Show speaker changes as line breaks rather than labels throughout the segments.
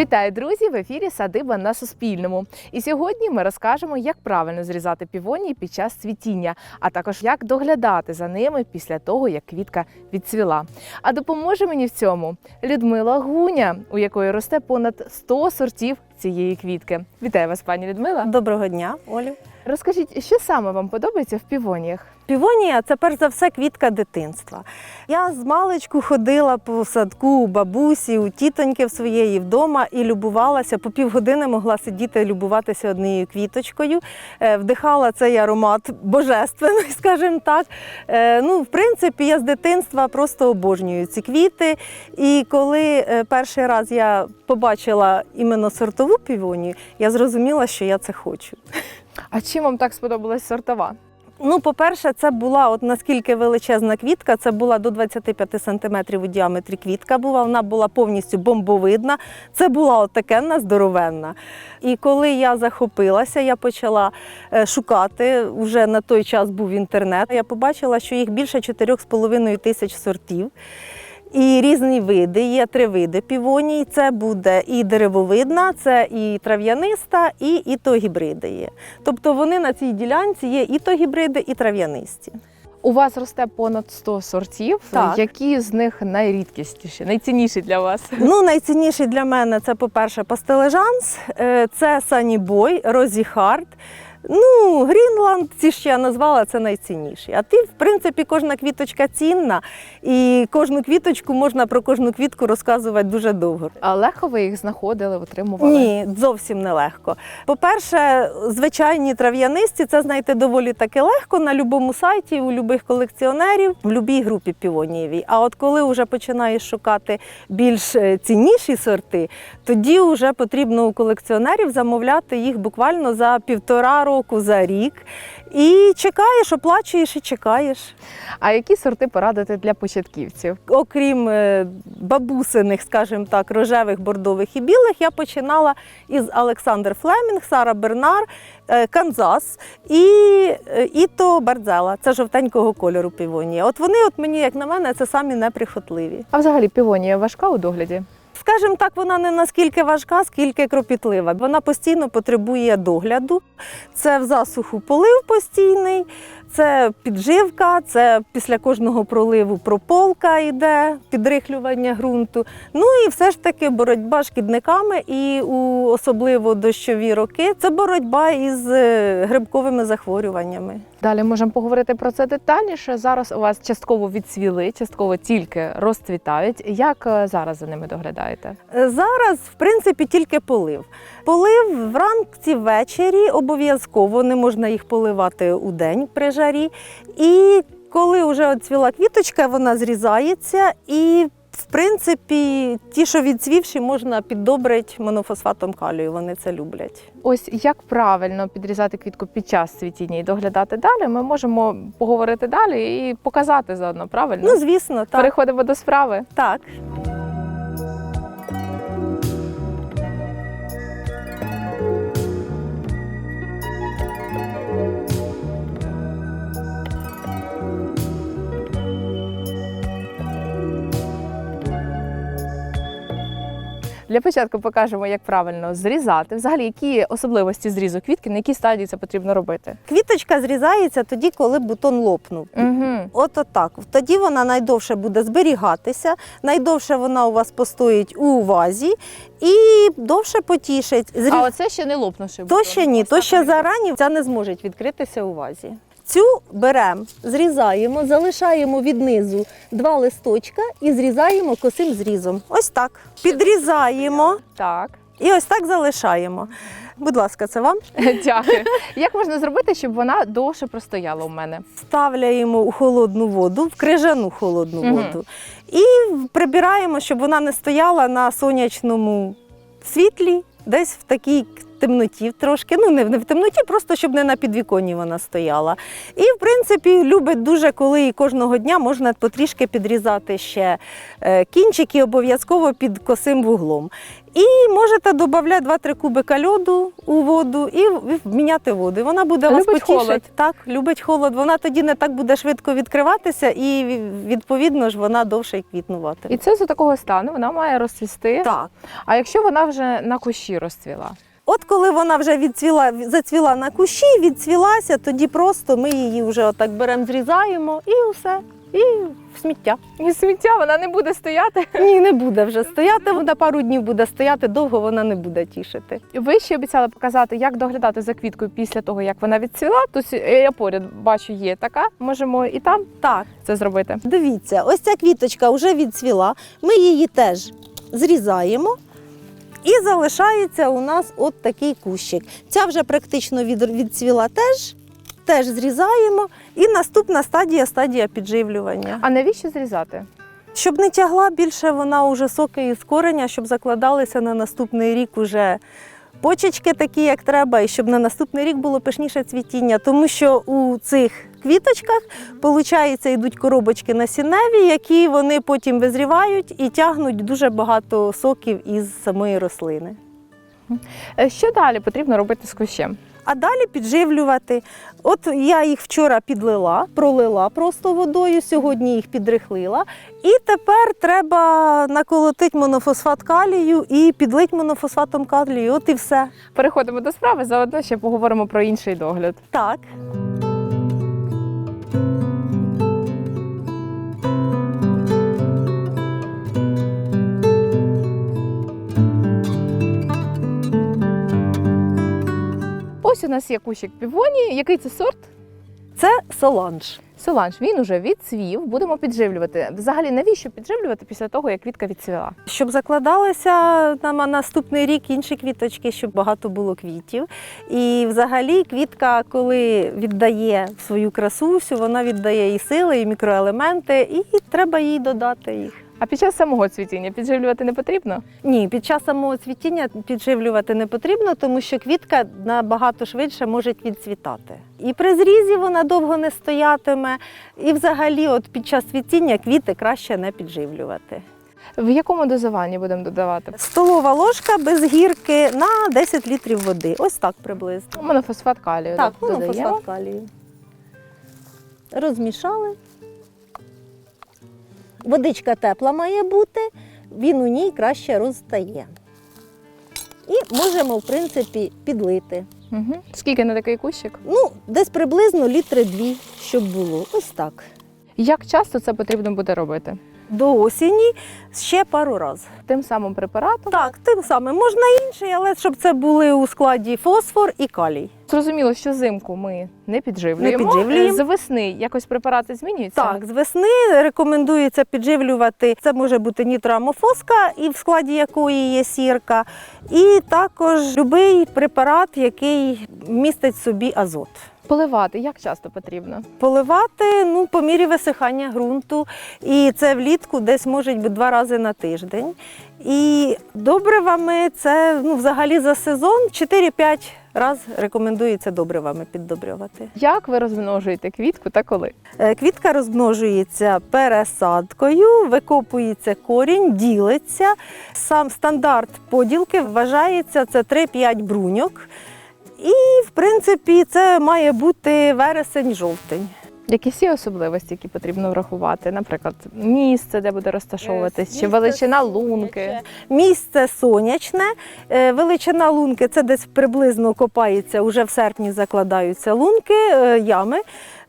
Вітаю, друзі! В ефірі Садиба на Суспільному. І сьогодні ми розкажемо, як правильно зрізати півонії під час цвітіння, а також як доглядати за ними після того, як квітка відцвіла. А допоможе мені в цьому Людмила Гуня, у якої росте понад 100 сортів цієї квітки. Вітаю вас, пані Людмила.
Доброго дня, Олю.
Розкажіть, що саме вам подобається в півоніях?
Півонія це перш за все квітка дитинства. Я з маличку ходила по садку у бабусі, у тітоньки в своєї вдома і любувалася. По півгодини могла сидіти любуватися однією квіточкою, Е, вдихала цей аромат божественний, скажімо так. Е, Ну, в принципі, я з дитинства просто обожнюю ці квіти. І коли е, перший раз я побачила іменно сортову півонію, я зрозуміла, що я це хочу.
А чим вам так сподобалась сортова?
Ну, по-перше, це була от наскільки величезна квітка, це була до 25 сантиметрів у діаметрі квітка була, вона була повністю бомбовидна. Це була от такенна здоровенна. І коли я захопилася, я почала е, шукати, вже на той час був інтернет. Я побачила, що їх більше 4,5 тисяч сортів. І різні види, є три види півоній. Це буде і деревовидна, це і трав'яниста, і ітогібриди є. Тобто вони на цій ділянці є і то гібриди, і трав'янисті.
У вас росте понад 100 сортів.
Так.
Які з них найрідкісніші, найцінніші для вас?
Ну, найцінніший для мене це, по-перше, пастележанс, е, це Санібой, Розі Харт. Ну, Грінланд, ці ж я назвала, це найцінніші. А ти, в принципі, кожна квіточка цінна, і кожну квіточку можна про кожну квітку розказувати дуже довго.
А легко ви їх знаходили, отримували?
Ні, зовсім не легко. По-перше, звичайні трав'янисті це знайти доволі таки легко на будь-якому сайті, у будь-яких колекціонерів, в будь-якій групі півонієвій. А от коли вже починаєш шукати більш е, цінніші сорти, тоді вже потрібно у колекціонерів замовляти їх буквально за півтора року, за рік. І чекаєш, оплачуєш і чекаєш.
А які сорти порадити для початківців?
Окрім е, бабусиних, скажімо так, рожевих, бордових і білих, я починала із Олександр Флемінг, Сара Бернар, е, Канзас і е, Іто Бардзела. Це жовтенького кольору півонія. От вони, от мені, як на мене, це самі неприхотливі.
А взагалі півонія важка у догляді?
Скажімо так, вона не наскільки важка, скільки кропітлива. Вона постійно потребує догляду. Це в засуху полив постійний, це підживка, це після кожного проливу прополка йде, підрихлювання ґрунту. Ну і все ж таки боротьба з шкідниками і у особливо дощові роки це боротьба із е, грибковими захворюваннями.
Далі можемо поговорити про це детальніше. Зараз у вас частково відцвіли, частково тільки розцвітають. Як е, зараз за ними доглядаєте?
Е, Зараз, в принципі, тільки полив. Полив вранці ввечері обов'язково, не можна їх поливати у день при жарі. І коли вже оцвіла квіточка, вона зрізається і. В принципі, ті, що відцвівші, можна піддобрити монофосфатом калію. Вони це люблять.
Ось як правильно підрізати квітку під час цвітіння і доглядати далі. Ми можемо поговорити далі і показати заодно. Правильно?
Ну, звісно, так.
Переходимо до справи.
так.
Для початку покажемо, як правильно зрізати. Взагалі, які особливості зрізу квітки, на якій стадії це потрібно робити.
Квіточка зрізається тоді, коли бутон лопнув.
Угу.
От так. Тоді вона найдовше буде зберігатися, найдовше вона у вас постоїть у вазі і довше потішить. Зріз...
А оце ще не лопнувши.
То ще ні, то ще зарані ця не зможе відкритися у вазі. Цю беремо, зрізаємо, залишаємо віднизу два листочка і зрізаємо косим зрізом. Ось так. Підрізаємо
Так.
і ось так залишаємо. Будь ласка, це вам.
Дякую. Як можна зробити, щоб вона довше простояла у мене?
Ставляємо у холодну воду, в крижану холодну
Мгм.
воду. І прибираємо, щоб вона не стояла на сонячному світлі, десь в такій темноті трошки. Ну, не, в- темноті, просто щоб не на підвіконні вона стояла. І, в принципі, любить дуже, коли і кожного дня можна потрішки підрізати ще е, кінчики, обов'язково під косим вуглом. І можете додати 2-3 кубика льоду у воду і міняти воду. І Вона буде вас
Любить
потішить.
холод.
Так, любить холод. Вона тоді не так буде швидко відкриватися, і відповідно ж вона довше квітнувати.
І це з такого стану вона має розцвісти.
Так.
А якщо вона вже на кущі розцвіла?
От коли вона вже відцвіла, зацвіла на кущі, відцвілася, тоді просто ми її вже отак беремо, зрізаємо і все. І в сміття.
І сміття вона не буде стояти.
Ні, не буде вже стояти. Вона пару днів буде стояти, довго вона не буде тішити.
Ви ще обіцяли показати, як доглядати за квіткою після того, як вона відцвіла. Тут я поряд бачу, є така. Можемо і там
Так,
це зробити.
дивіться, ось ця квіточка вже відцвіла. Ми її теж зрізаємо. І залишається у нас от такий кущик. Ця вже практично відцвіла теж. Теж зрізаємо. І наступна стадія стадія підживлювання.
А навіщо зрізати?
Щоб не тягла більше вона уже соки із кореня, щоб закладалися на наступний рік уже почечки такі, як треба, і щоб на наступний рік було пишніше цвітіння. Тому що у цих квіточках, виходить, йдуть коробочки насінневі, які вони потім визрівають і тягнуть дуже багато соків із самої рослини.
Е, Що далі потрібно робити з кущем?
А далі підживлювати. От я їх вчора підлила, пролила просто водою, сьогодні їх підрихлила. І тепер треба наколотити монофосфат калію і підлити монофосфатом калію. От і все.
Переходимо до справи. Заодно ще поговоримо про інший догляд.
Так.
Ось у нас є кущик півонії. Який це сорт?
Це соланж.
Соланж. Він уже відцвів. Будемо підживлювати. Взагалі, навіщо підживлювати після того, як квітка відцвіла?
Щоб закладалися на наступний рік інші квіточки, щоб багато було квітів. І взагалі квітка, коли віддає свою красу, всю, вона віддає і сили, і мікроелементи, і треба їй додати їх.
А під час самого цвітіння підживлювати не потрібно?
Ні, під час самого цвітіння підживлювати не потрібно, тому що квітка набагато швидше може відцвітати. І при зрізі вона довго не стоятиме. І взагалі, от під час цвітіння квіти краще не підживлювати.
В якому дозуванні будемо додавати?
Столова ложка без гірки на 10 літрів води. Ось так приблизно.
Монофосфат калію.
Так,
додаємо.
монофосфат калію. Розмішали. Водичка тепла має бути, він у ній краще розтає. І можемо, в принципі, підлити.
Угу. Скільки на такий кущик?
Ну, десь приблизно літри дві, щоб було. Ось так.
Як часто це потрібно буде робити?
До осені ще пару разів.
Тим самим препаратом.
Так, тим самим можна інший, але щоб це були у складі фосфор і калій.
Зрозуміло, що зимку ми не підживлюємо.
Не підживлюємо.
Е, З весни якось препарати змінюються?
Так, з весни рекомендується підживлювати. Це може бути нітроамофоска, і в складі якої є сірка, і також будь-який препарат, який містить в собі азот.
Поливати як часто потрібно?
Поливати ну, по мірі висихання ґрунту, і це влітку десь може бути два рази на тиждень. І добривами це ну, взагалі за сезон 4-5 разів рекомендується добривами піддобрювати.
Як ви розмножуєте квітку та коли?
Е, Квітка розмножується пересадкою, викопується корінь, ділиться. Сам стандарт поділки вважається це 3-5 бруньок. І, в принципі, це має бути вересень-жовтень.
Якісь є особливості, які потрібно врахувати? Наприклад, місце, де буде розташовуватись, чи величина лунки.
Місце сонячне, Е, величина лунки це десь приблизно копається, уже в серпні закладаються лунки, е, ями.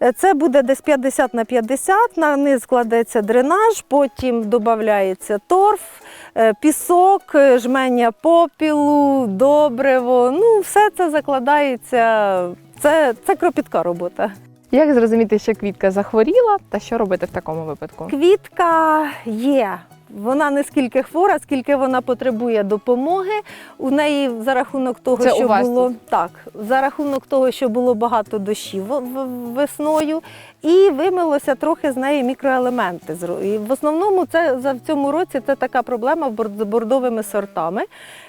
Е, Це буде десь 50 на 50, на низ кладеться дренаж, потім додається торф, е, пісок, е, жменя попілу, добриво. Ну, все це закладається. Це, це кропітка робота.
Як зрозуміти, що квітка захворіла, та що робити в такому випадку?
Квітка є Вона не скільки хвора, скільки вона потребує допомоги. У неї за рахунок того,
Це у
що
вас
було
тут?
так, за рахунок того, що було багато дощів весною, і вимилося трохи з неї мікроелементи. І в основному це за в цьому році це така проблема з бордовими сортами.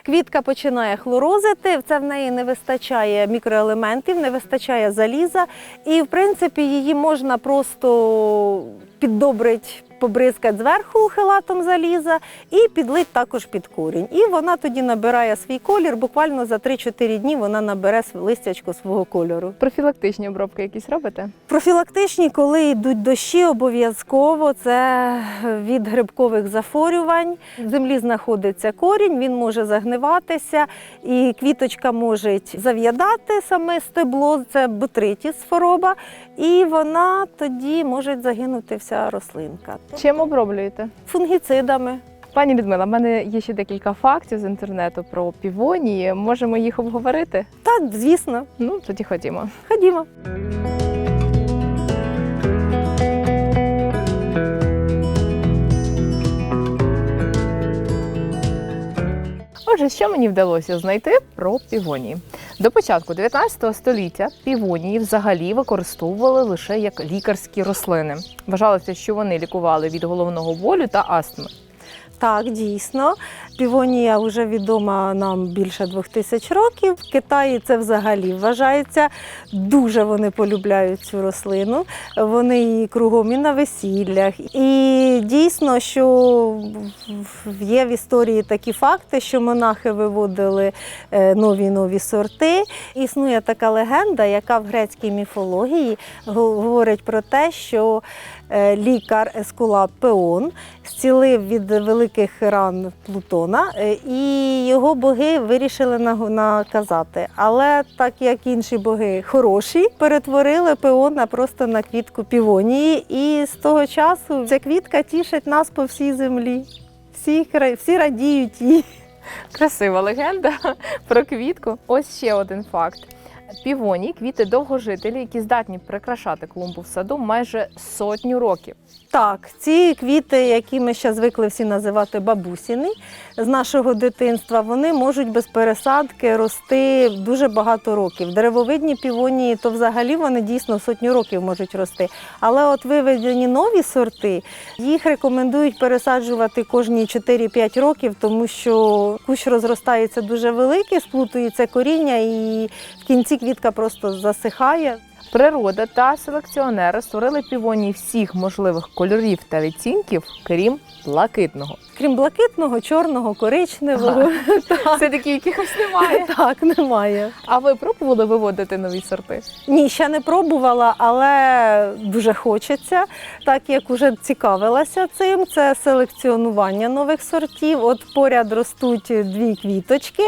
Квітка починає хлорозити, це в неї не вистачає мікроелементів, не вистачає заліза, і в принципі її можна просто піддобрити, побризкати зверху хилатом заліза і підлить також під корінь. І вона тоді набирає свій колір. Буквально за 3-4 дні вона набере листячко свого кольору.
Профілактичні обробки якісь робите?
Профілактичні, коли йдуть дощі, обов'язково це від грибкових захворювань. В землі знаходиться корінь, він може загниватися, і квіточка може зав'ядати саме стебло, це ботритіс хвороба, і вона тоді може загинути вся рослинка.
Чим оброблюєте?
Фунгіцидами.
Пані Людмила, в мене є ще декілька фактів з інтернету про півонії. Можемо їх обговорити?
Так, звісно,
Ну, тоді ходімо.
ходімо.
Отже, що мені вдалося знайти про півонії? До початку 19 століття півонії взагалі використовували лише як лікарські рослини. Вважалося, що вони лікували від головного болю та астми.
Так, дійсно. Півонія вже відома нам більше двох тисяч років. В Китаї це взагалі вважається. Дуже вони полюбляють цю рослину. Вони її кругом і на весіллях. І дійсно, що є в історії такі факти, що монахи виводили е, нові нові сорти. Існує така легенда, яка в грецькій міфології говорить про те, що е, лікар Ескулап Пеон зцілив від великих ран Плутона, е, і його боги вирішили наказати. Але так як інші боги хороші, перетворили Пеона просто на квітку півонії, і з того часу ця квітка тішить нас по всій землі. Всі, всі радіють їй.
Красива легенда про квітку. Ось ще один факт. Півонії квіти довгожителі, які здатні прикрашати клумбу в саду майже сотню років.
Так, ці квіти, які ми ще звикли всі називати бабусіни з нашого дитинства, вони можуть без пересадки рости дуже багато років. Деревовидні півонії, то взагалі вони дійсно сотню років можуть рости. Але от виведені нові сорти, їх рекомендують пересаджувати кожні 4-5 років, тому що кущ розростається дуже великий, сплутується коріння, і в кінці квітка просто засихає.
Природа та селекціонери створили півонії всіх можливих кольорів та відцінків, крім блакитного.
Крім блакитного, чорного, коричневого.
Все таки якихось немає.
Так, немає.
А ви пробували виводити нові сорти?
Ні, ще не пробувала, але дуже хочеться. Так як уже цікавилася цим, це селекціонування нових сортів. От поряд ростуть дві квіточки,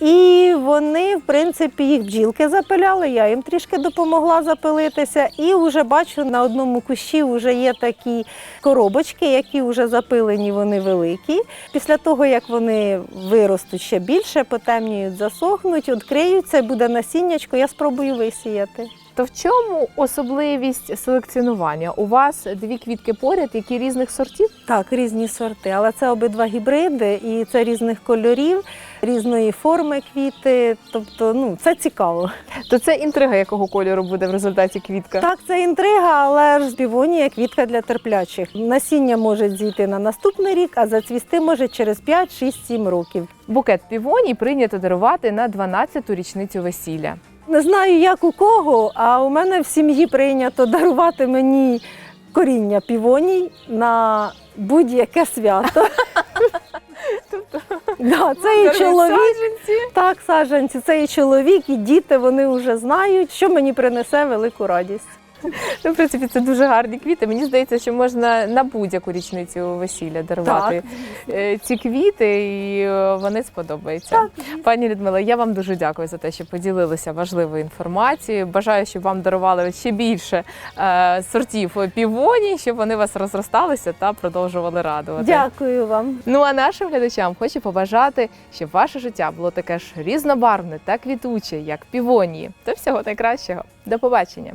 і вони, в принципі, їх бджілки запиляли. Я їм трішки допомогла запилитися. І вже бачу, на одному кущі вже є такі коробочки, які вже запилені, вони великі. Після того, як вони виростуть ще більше, потемніють, засохнуть, відкриються, буде насіннячко, я спробую висіяти.
То в чому особливість селекціонування? У вас дві квітки поряд, які різних сортів?
Так, різні сорти, але це обидва гібриди, і це різних кольорів, різної форми квіти. Тобто, ну це цікаво.
То це інтрига, якого кольору буде в результаті квітка.
Так, це інтрига, але ж півонія квітка для терплячих. Насіння може зійти на наступний рік, а зацвісти може через 5, 6, 7 років.
Букет півоній прийнято дарувати на 12-ту річницю весілля.
Не знаю, як у кого, а у мене в сім'ї прийнято дарувати мені коріння півоній на будь-яке свято.
Тобто
Да, це і чоловік.
Саджанці.
Так, саджанці, це і чоловік, і діти вони вже знають, що мені принесе велику радість.
Ну, в принципі, це дуже гарні квіти. Мені здається, що можна на будь-яку річницю весілля дарувати е, ці квіти, і е, вони сподобаються. Пані Людмила, я вам дуже дякую за те, що поділилися важливою інформацією. Бажаю, щоб вам дарували ще більше е, сортів півоній, щоб вони вас розросталися та продовжували радувати.
Дякую вам.
Ну а нашим глядачам хочу побажати, щоб ваше життя було таке ж різнобарвне та квітуче, як півонії. Та всього найкращого. До побачення.